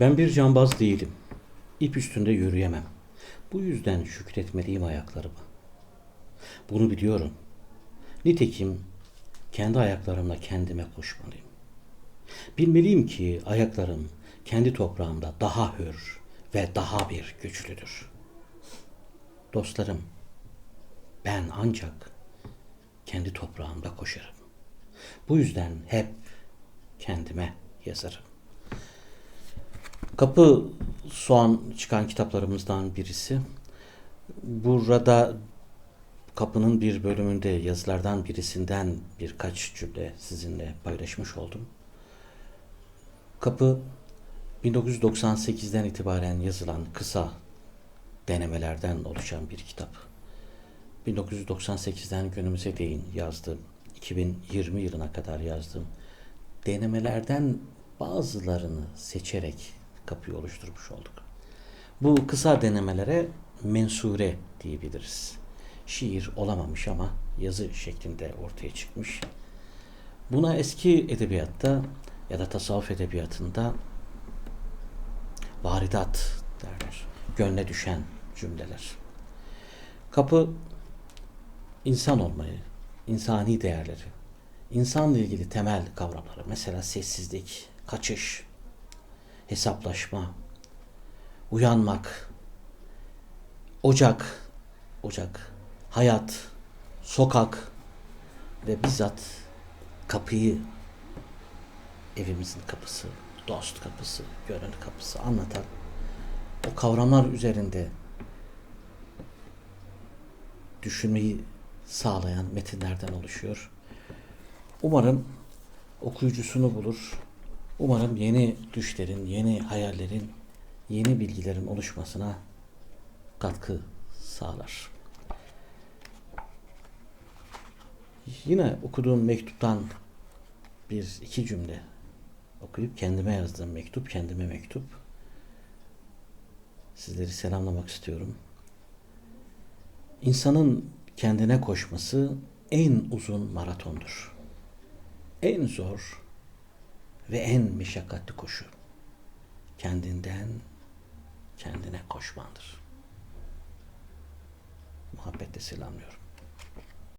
Ben bir cambaz değilim. İp üstünde yürüyemem. Bu yüzden şükretmeliyim ayaklarıma. Bunu biliyorum. Nitekim kendi ayaklarımla kendime koşmalıyım. Bilmeliyim ki ayaklarım kendi toprağımda daha hür ve daha bir güçlüdür. Dostlarım, ben ancak kendi toprağımda koşarım. Bu yüzden hep kendime yazarım. Kapı Soğan çıkan kitaplarımızdan birisi. Burada kapının bir bölümünde yazılardan birisinden birkaç cümle sizinle paylaşmış oldum. Kapı 1998'den itibaren yazılan kısa denemelerden oluşan bir kitap. 1998'den günümüze değin yazdığım, 2020 yılına kadar yazdığım denemelerden bazılarını seçerek kapıyı oluşturmuş olduk. Bu kısa denemelere mensure diyebiliriz. Şiir olamamış ama yazı şeklinde ortaya çıkmış. Buna eski edebiyatta ya da tasavvuf edebiyatında varidat derler. Gönle düşen cümleler. Kapı insan olmayı, insani değerleri, insanla ilgili temel kavramları mesela sessizlik, kaçış, hesaplaşma, uyanmak, ocak, ocak, hayat, sokak ve bizzat kapıyı, evimizin kapısı, dost kapısı, gönül kapısı anlatan o kavramlar üzerinde düşünmeyi sağlayan metinlerden oluşuyor. Umarım okuyucusunu bulur. Umarım yeni düşlerin, yeni hayallerin, yeni bilgilerin oluşmasına katkı sağlar. Yine okuduğum mektuptan bir iki cümle okuyup kendime yazdığım mektup, kendime mektup. Sizleri selamlamak istiyorum. İnsanın kendine koşması en uzun maratondur. En zor ve en meşakkatli koşu kendinden kendine koşmandır. Muhabbetle selamlıyorum.